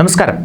നമസ്കാരം.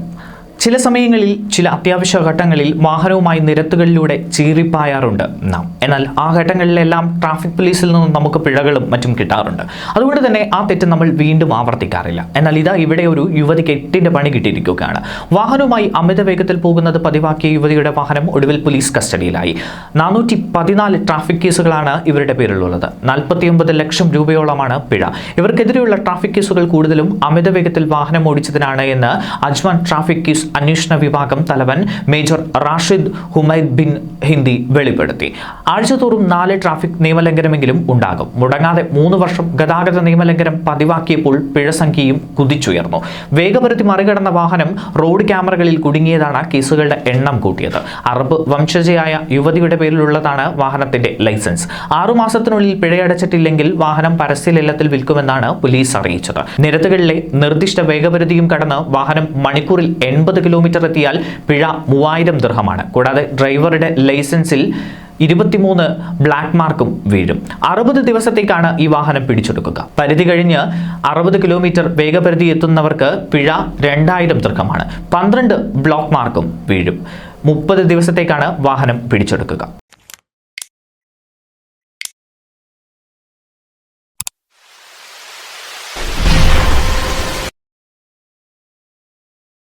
ചില സമയങ്ങളിൽ ചില അത്യാവശ്യ ഘട്ടങ്ങളിൽ വാഹനവുമായി നിരത്തുകളിലൂടെ ചീറിപ്പായാറുണ്ട് നാം. എന്നാൽ ആ ഘട്ടങ്ങളിലെല്ലാം ട്രാഫിക് പോലീസിൽ നിന്നും നമുക്ക് പിഴകളും മറ്റും കിട്ടാറുണ്ട്. അതുകൊണ്ട് തന്നെ ആ തെറ്റ് നമ്മൾ വീണ്ടും ആവർത്തിക്കാറില്ല. എന്നാൽ ഇതാ ഇവിടെ ഒരു യുവതിക്ക് എട്ടിന്റെ പണി കിട്ടിയിരിക്കുകയാണ്. വാഹനവുമായി അമിത വേഗത്തിൽ പോകുന്നത് പതിവാക്കിയ യുവതിയുടെ വാഹനം ഒടുവിൽ പോലീസ് കസ്റ്റഡിയിലായി. നാനൂറ്റി പതിനാല് ട്രാഫിക് കേസുകളാണ് ഇവരുടെ പേരിലുള്ളത്. നാൽപ്പത്തിയൊമ്പത് ലക്ഷം രൂപയോളമാണ് പിഴ. ഇവർക്കെതിരെയുള്ള ട്രാഫിക് കേസുകൾ കൂടുതലും അമിത വേഗത്തിൽ വാഹനം ഓടിച്ചതിനാണ് എന്ന് അജ്മാൻ ട്രാഫിക് കേസ് അന്വേഷണ വിഭാഗം തലവൻ major Rashid Humaid bin Hindi വെളിപ്പെടുത്തി. ആഴ്ചതോറും നാല് ട്രാഫിക് നിയമലംഘനമെങ്കിലും ഉണ്ടാകും. മുടങ്ങാതെ മൂന്ന് വർഷം ഗതാഗത നിയമലംഘനം പതിവാക്കിയപ്പോൾ പിഴസംഖ്യയും കുതിച്ചുയർന്നു. വേഗപരിധി മറികടന്ന വാഹനം റോഡ് ക്യാമറകളിൽ കുടുങ്ങിയതാണ് കേസുകളുടെ എണ്ണം കൂട്ടിയത്. അറബ് വംശജയായ യുവതിയുടെ പേരിലുള്ളതാണ് വാഹനത്തിന്റെ ലൈസൻസ്. ആറുമാസത്തിനുള്ളിൽ പിഴയടച്ചിട്ടില്ലെങ്കിൽ വാഹനം പരസ്യലേലത്തിൽ വിൽക്കുമെന്നാണ് പോലീസ് അറിയിച്ചത്. നിരത്തുകളിലെ നിർദ്ദിഷ്ട വേഗപരിധിയും കടന്ന് വാഹനം മണിക്കൂറിൽ എൺപത് കിലോമീറ്റർ എത്തിയാൽ പിഴ മൂവായിരം ദൃഹമാണ് കൂടാതെ ഡ്രൈവറുടെ ലൈസൻസിൽ ഇരുപത്തിമൂന്ന് ബ്ലാക്ക് മാർക്കും വീഴും. അറുപത് ദിവസത്തേക്കാണ് ഈ വാഹനം പിടിച്ചെടുക്കുക. പരിധി കഴിഞ്ഞ് അറുപത് കിലോമീറ്റർ വേഗപരിധി എത്തുന്നവർക്ക് പിഴ രണ്ടായിരം ദൃഹമാണ് പന്ത്രണ്ട് ബ്ലോക്ക് മാർക്കും വീഴും. മുപ്പത് ദിവസത്തേക്കാണ് വാഹനം പിടിച്ചെടുക്കുക.